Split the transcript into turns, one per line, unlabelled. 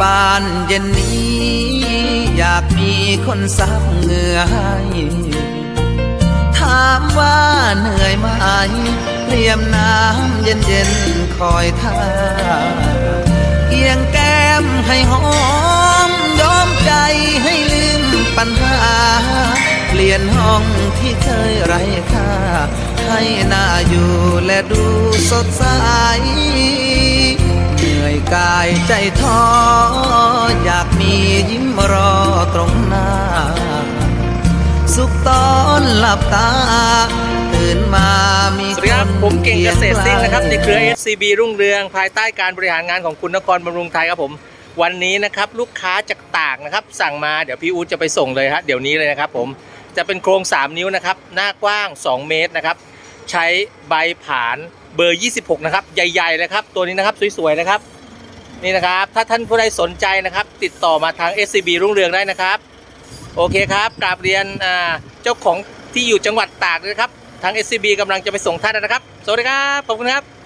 บ้านเย็นนี้ อยากมีคนซับเหงื่อให้ ถามว่าเหนื่อยไหมเตรียมน้ำเย็นเย็นคอยท่า เอียงแก้มให้หอมยอมใจให้ลืมปัญหา เปลี่ยนห้องที่เคยไร้ค่า ให้น่าอยู่และดูสดใส กายใจท้ออยากมียิ้มรอตรงหน้า สุขตอนหลับตา ตื่นมามี
สวัสดีครับผมเก่งเกษตรซิ่งนะครับในเครือ
เ SCB
รุ่งเรืองภายใต้การบริหารงานของคุณนครบำรุงไทยครับผม วันนี้นะครับลูกค้าจากตากนะครับ สั่งมาเดี๋ยวพี่อู๊ดจะไปส่งเลยฮะเดี๋ยวนี้เลยนะครับผมจะเป็นโครง 3 นิ้วนะครับ หน้ากว้าง 2 เมตรนะครับ ใช้ใบผานเบอร์ 26 นะครับ ใหญ่ ๆ เลยครับ ตัวนี้นะครับ สวย ๆ นะครับ นี่นะครับ ถ้าท่านผู้ใดสนใจนะครับ ติดต่อมาทาง SCB รุ่งเรืองได้นะครับ โอเคครับกราบเรียนเจ้าของที่อยู่จังหวัดตากนะครับ ทาง SCB กำลังจะไปส่งท่านนะครับ สวัสดีครับ ขอบคุณครับ